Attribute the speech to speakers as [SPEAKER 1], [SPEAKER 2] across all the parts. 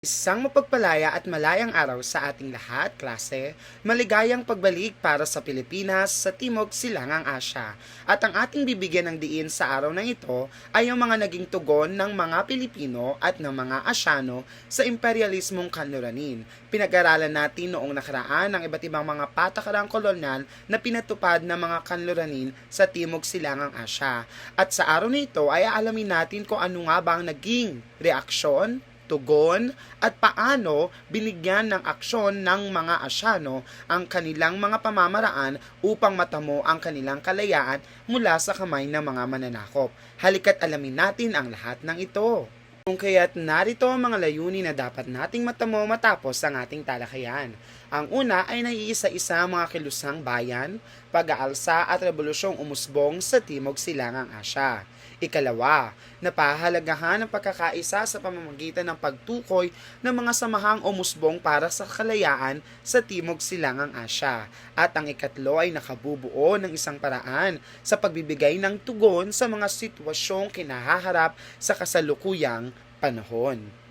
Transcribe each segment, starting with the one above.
[SPEAKER 1] Isang mapagpalaya at malayang araw sa ating lahat, klase. Maligayang pagbalik para sa Pilipinas sa Timog Silangang Asya. At ang ating bibigyan ng diin sa araw na ito ay ang mga naging tugon ng mga Pilipino at ng mga Asyano sa imperialismong kanluranin. Pinag-aralan natin noong nakaraan ang iba't ibang mga patakarang kolonyal na pinatupad ng mga kanluranin sa Timog Silangang Asya. At sa araw na ito ay aalamin natin kung ano nga ba ang naging reaksyon, tugon at paano binigyan ng aksyon ng mga Asyano ang kanilang mga pamamaraan upang matamo ang kanilang kalayaan mula sa kamay ng mga mananakop. Halika't alamin natin ang lahat ng ito. Kung kaya't narito ang mga layunin na dapat nating matamo matapos ang ating talakayan. Ang una ay naiisa-isa mga kilusang bayan, pag-aalsa at revolusyong umusbong sa Timog Silangang Asya. Ikalawa, napahalagahan ang pagkakaisa sa pamamagitan ng pagtukoy ng mga samahang umusbong para sa kalayaan sa Timog Silangang Asya. At ang ikatlo ay nakabubuo ng isang paraan sa pagbibigay ng tugon sa mga sitwasyong kinahaharap sa kasalukuyang panahon.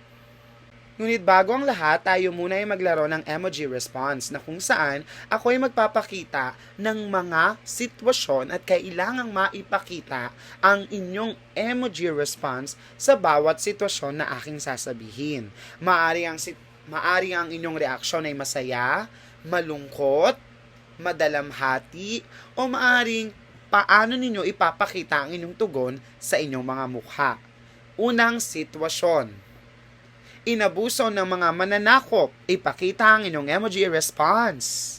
[SPEAKER 1] Ngunit bago ang lahat, tayo muna ay maglaro ng emoji response na kung saan ako ay magpapakita ng mga sitwasyon at kailangang maipakita ang inyong emoji response sa bawat sitwasyon na aking sasabihin. Maari ang, sit- maari ang inyong reaksyon ay masaya, malungkot, madalamhati, o maaring paano ninyo ipapakita ang inyong tugon sa inyong mga mukha. Unang sitwasyon inabuso ng mga mananakop, ipakita ang inyong emoji response.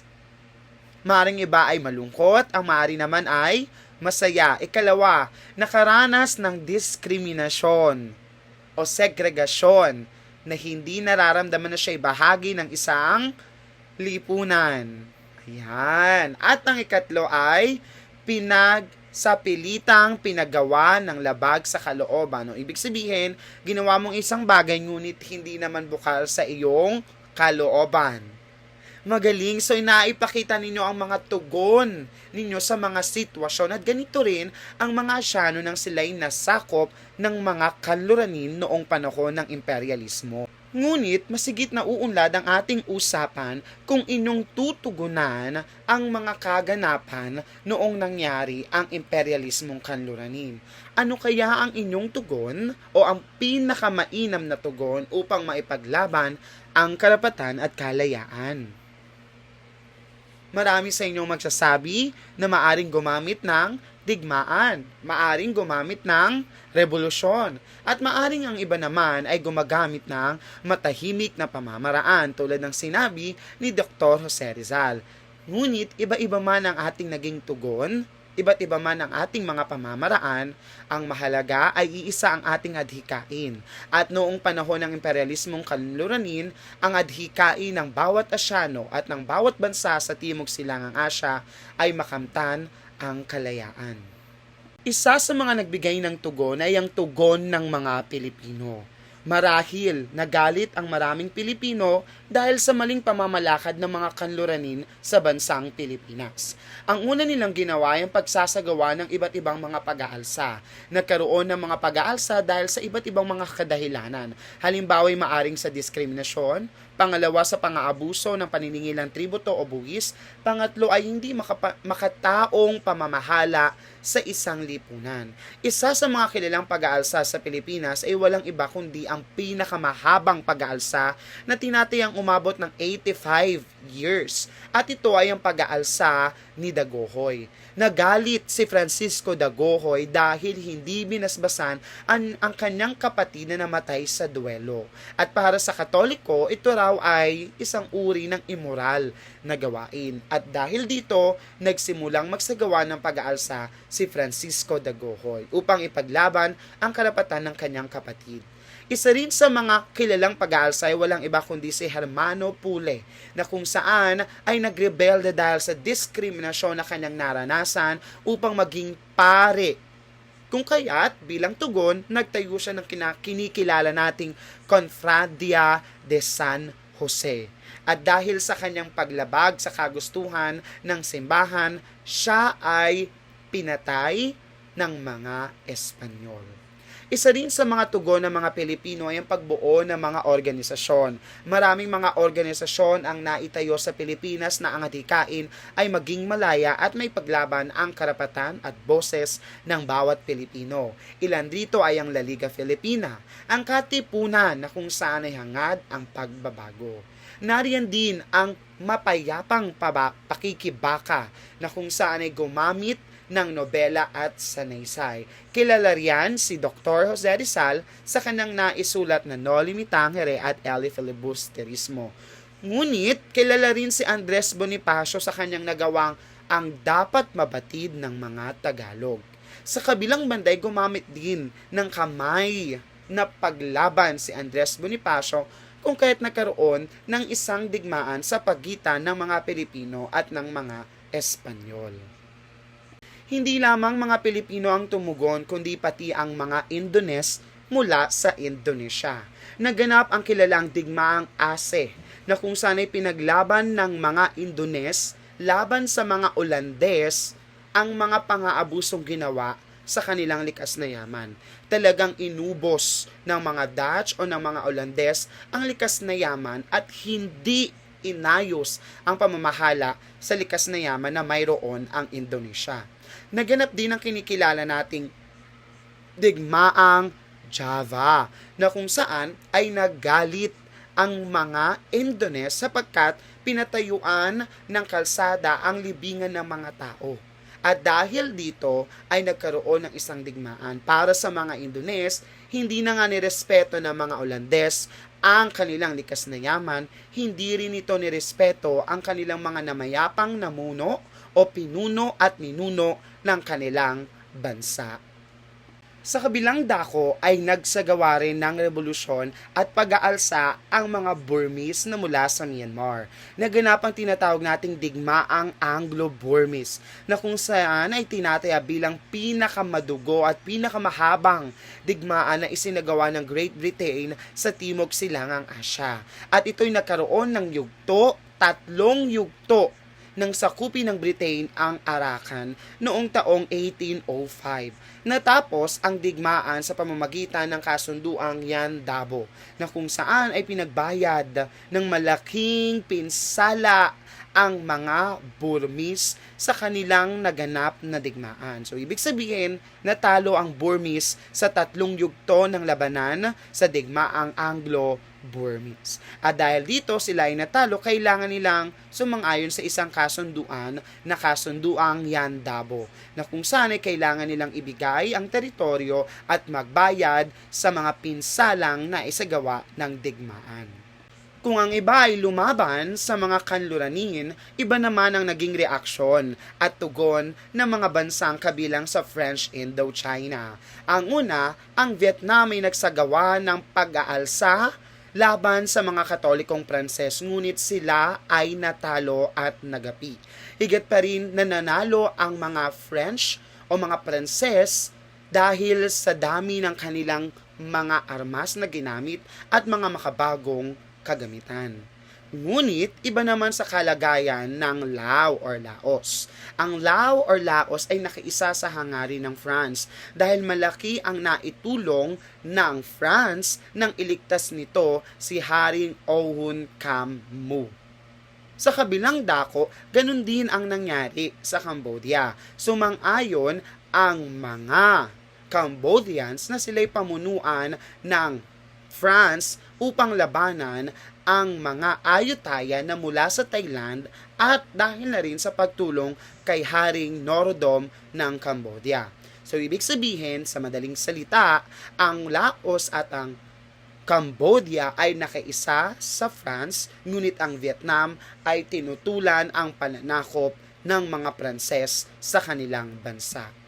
[SPEAKER 1] Maring iba ay malungkot, ang maari naman ay masaya. Ikalawa, nakaranas ng diskriminasyon o segregasyon na hindi nararamdaman na siya bahagi ng isang lipunan. Ayan. At ang ikatlo ay pinag sa pilitang pinagawa ng labag sa kalooban. O, ibig sabihin, ginawa mong isang bagay ngunit hindi naman bukal sa iyong kalooban. Magaling, so inaipakita ninyo ang mga tugon ninyo sa mga sitwasyon at ganito rin ang mga asyano nang sila'y nasakop ng mga kanluranin noong panahon ng imperialismo. Ngunit masigit na uunlad ang ating usapan kung inyong tutugunan ang mga kaganapan noong nangyari ang imperialismong kanluranin. Ano kaya ang inyong tugon o ang pinakamainam na tugon upang maipaglaban ang karapatan at kalayaan? Marami sa inyong magsasabi na maaring gumamit ng digmaan, maaring gumamit ng revolusyon, at maaring ang iba naman ay gumagamit ng matahimik na pamamaraan tulad ng sinabi ni Dr. Jose Rizal. Ngunit iba-iba man ang ating naging tugon, iba't iba man ang ating mga pamamaraan, ang mahalaga ay iisa ang ating adhikain. At noong panahon ng imperialismong kanluranin, ang adhikain ng bawat Asyano at ng bawat bansa sa Timog Silangang Asya ay makamtan ang kalayaan. Isa sa mga nagbigay ng tugon ay ang tugon ng mga Pilipino. Marahil nagalit ang maraming Pilipino dahil sa maling pamamalakad ng mga kanluranin sa bansang Pilipinas. Ang una nilang ginawa ay ang pagsasagawa ng iba't ibang mga pag-aalsa. Nagkaroon ng mga pag-aalsa dahil sa iba't ibang mga kadahilanan. Halimbawa ay maaring sa diskriminasyon, pangalawa sa pang-aabuso ng paniningil ng tributo o buwis, pangatlo ay hindi makapa- makataong pamamahala sa isang lipunan. Isa sa mga kilalang pag-aalsa sa Pilipinas ay walang iba kundi ang pinakamahabang pag-aalsa na tinatayang umabot ng 85 years. At ito ay ang pag-aalsa ni Dagohoy. Nagalit si Francisco Dagohoy dahil hindi binasbasan ang, ang kanyang kapatid na namatay sa duelo. At para sa Katoliko, ito raw ay isang uri ng immoral na gawain. At dahil dito, nagsimulang magsagawa ng pag-aalsa si Francisco Dagohoy upang ipaglaban ang karapatan ng kanyang kapatid. Isa rin sa mga kilalang pag-aalsa ay walang iba kundi si Hermano Pule na kung saan ay nagrebelde dahil sa diskriminasyon na kanyang naranasan upang maging pare kung kaya't, bilang tugon, nagtayo siya ng kinikilala nating Confradia de San Jose. At dahil sa kanyang paglabag sa kagustuhan ng simbahan, siya ay pinatay ng mga Espanyol. Isa rin sa mga tugon ng mga Pilipino ay ang pagbuo ng mga organisasyon. Maraming mga organisasyon ang naitayo sa Pilipinas na ang adhikain ay maging malaya at may paglaban ang karapatan at boses ng bawat Pilipino. Ilan dito ay ang La Liga Filipina, ang katipunan na kung saan ay hangad ang pagbabago. Nariyan din ang mapayapang paba, pakikibaka na kung saan ay gumamit ng nobela at sanaysay. Kilala riyan si Dr. Jose Rizal sa kanyang naisulat na No Limitangere at El Filibusterismo. Ngunit, kilala rin si Andres Bonifacio sa kanyang nagawang ang dapat mabatid ng mga Tagalog. Sa kabilang banday, gumamit din ng kamay na paglaban si Andres Bonifacio kung kaya't nagkaroon ng isang digmaan sa pagitan ng mga Pilipino at ng mga Espanyol. Hindi lamang mga Pilipino ang tumugon kundi pati ang mga Indones mula sa Indonesia. Naganap ang kilalang digmaang ASE na kung saan ay pinaglaban ng mga Indones laban sa mga Olandes ang mga pangaabusong ginawa sa kanilang likas na yaman. Talagang inubos ng mga Dutch o ng mga Olandes ang likas na yaman at hindi inayos ang pamamahala sa likas na yaman na mayroon ang Indonesia. Naganap din ang kinikilala nating digmaang Java na kung saan ay naggalit ang mga Indones sapagkat pinatayuan ng kalsada ang libingan ng mga tao. At dahil dito ay nagkaroon ng isang digmaan para sa mga Indones, hindi na nga nirespeto ng mga Olandes ang kanilang likas na yaman, hindi rin ito nirespeto ang kanilang mga namayapang namuno o pinuno at ninuno ng kanilang bansa. Sa kabilang dako ay nagsagawa rin ng revolusyon at pag-aalsa ang mga Burmese na mula sa Myanmar. Naganap ang tinatawag nating digmaang Anglo-Burmese na kung saan ay tinataya bilang pinakamadugo at pinakamahabang digmaan na isinagawa ng Great Britain sa Timog Silangang Asya. At ito'y nagkaroon ng yugto, tatlong yugto ng sakupin ng Britain ang Arakan noong taong 1805. Natapos ang digmaan sa pamamagitan ng kasunduang Yan Dabo na kung saan ay pinagbayad ng malaking pinsala ang mga Burmese sa kanilang naganap na digmaan. So, ibig sabihin, natalo ang Burmese sa tatlong yugto ng labanan sa digmaang Anglo-Burmese. At dahil dito sila ay natalo, kailangan nilang sumang-ayon sa isang kasunduan na kasunduang Yan Dabo, na kung saan ay kailangan nilang ibigay ang teritoryo at magbayad sa mga pinsalang na isagawa ng digmaan. Kung ang iba ay lumaban sa mga kanluranin, iba naman ang naging reaksyon at tugon ng mga bansang kabilang sa French Indochina. Ang una, ang Vietnam ay nagsagawa ng pag-aalsa laban sa mga katolikong Pranses, ngunit sila ay natalo at nagapi. Higit pa rin nananalo ang mga French o mga Pranses dahil sa dami ng kanilang mga armas na ginamit at mga makabagong kagamitan. Ngunit, iba naman sa kalagayan ng Lao or Laos. Ang Lao or Laos ay nakiisa sa hangarin ng France dahil malaki ang naitulong ng France nang iligtas nito si Haring Ohun Kam Mu. Sa kabilang dako, ganun din ang nangyari sa Cambodia. Sumang-ayon ang mga Cambodians na sila'y pamunuan ng France upang labanan ang mga ayutaya na mula sa Thailand at dahil na rin sa pagtulong kay Haring Norodom ng Cambodia. So, ibig sabihin, sa madaling salita, ang Laos at ang Cambodia ay nakaisa sa France, ngunit ang Vietnam ay tinutulan ang pananakop ng mga Pranses sa kanilang bansa.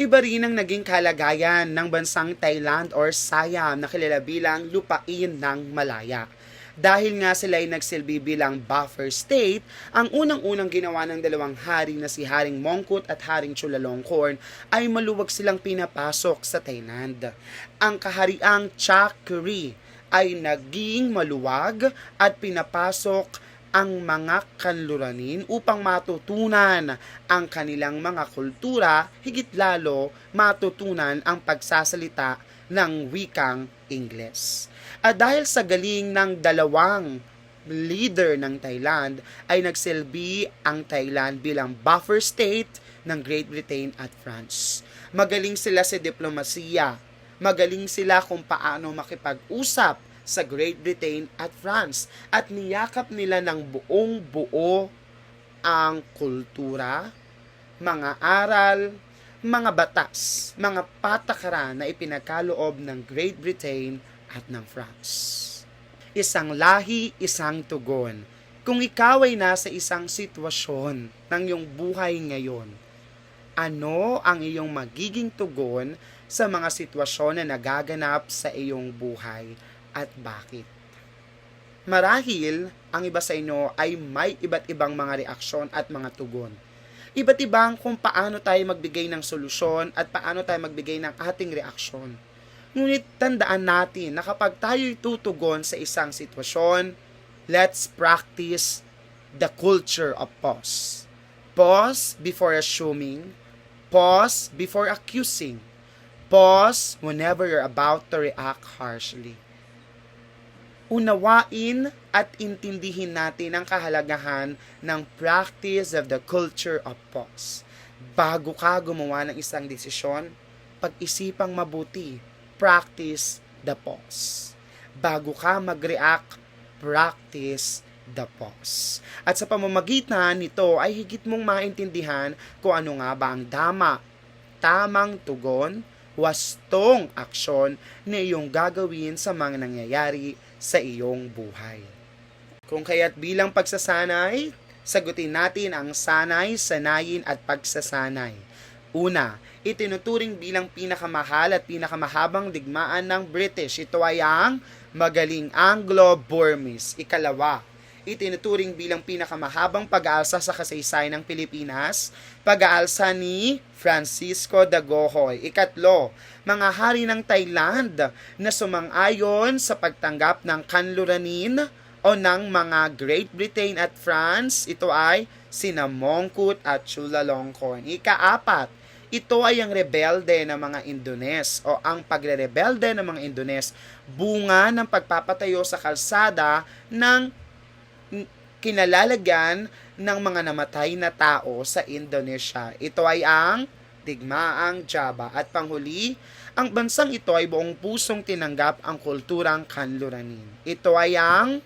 [SPEAKER 1] Iba rin ang naging kalagayan ng bansang Thailand or Siam na kilala bilang lupain ng Malaya. Dahil nga sila ay nagsilbi bilang buffer state, ang unang-unang ginawa ng dalawang hari na si Haring Mongkut at Haring Chulalongkorn ay maluwag silang pinapasok sa Thailand. Ang kahariang Chakri ay naging maluwag at pinapasok ang mga kanluranin upang matutunan ang kanilang mga kultura, higit lalo matutunan ang pagsasalita ng wikang Ingles. At dahil sa galing ng dalawang leader ng Thailand ay nagsilbi ang Thailand bilang buffer state ng Great Britain at France. Magaling sila sa diplomasiya, magaling sila kung paano makipag-usap sa Great Britain at France at niyakap nila ng buong buo ang kultura, mga aral, mga batas, mga patakaran na ipinagkaloob ng Great Britain at ng France. Isang lahi, isang tugon. Kung ikaw ay nasa isang sitwasyon ng iyong buhay ngayon, ano ang iyong magiging tugon sa mga sitwasyon na nagaganap sa iyong buhay at bakit? Marahil, ang iba sa inyo ay may iba't ibang mga reaksyon at mga tugon. Iba't ibang kung paano tayo magbigay ng solusyon at paano tayo magbigay ng ating reaksyon. Ngunit tandaan natin na kapag tayo'y tutugon sa isang sitwasyon, let's practice the culture of pause. Pause before assuming. Pause before accusing. Pause whenever you're about to react harshly. Unawain at intindihin natin ang kahalagahan ng practice of the culture of pause. Bago ka gumawa ng isang desisyon, pag-isipang mabuti, practice the pause. Bago ka mag-react, practice the pause. At sa pamamagitan nito ay higit mong maintindihan kung ano nga ba ang dama, tamang tugon, wastong aksyon na iyong gagawin sa mga nangyayari sa iyong buhay. Kung kaya't bilang pagsasanay, sagutin natin ang sanay, sanayin at pagsasanay. Una, itinuturing bilang pinakamahal at pinakamahabang digmaan ng British. Ito ay ang Magaling Anglo-Burmese. Ikalawa, itinuturing bilang pinakamahabang pag-aalsa sa kasaysayan ng Pilipinas, pag-aalsa ni Francisco Dagohoy. Ikatlo, mga hari ng Thailand na sumang-ayon sa pagtanggap ng kanluranin o ng mga Great Britain at France. Ito ay sina Mongkut at Chulalongkorn. Ikaapat, ito ay ang rebelde ng mga Indones o ang pagre-rebelde ng mga Indones bunga ng pagpapatayo sa kalsada ng kinalalagyan ng mga namatay na tao sa Indonesia. Ito ay ang digmaang Java. At panghuli, ang bansang ito ay buong pusong tinanggap ang kulturang kanluranin. Ito ay ang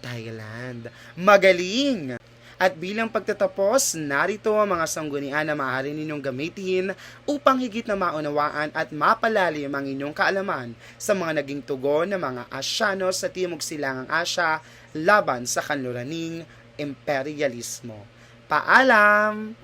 [SPEAKER 1] Thailand. Magaling! At bilang pagtatapos, narito ang mga sanggunian na maaari ninyong gamitin upang higit na maunawaan at mapalalim ang inyong kaalaman sa mga naging tugon ng mga Asyano sa Timog Silangang Asya laban sa kanluraning imperialismo. Paalam!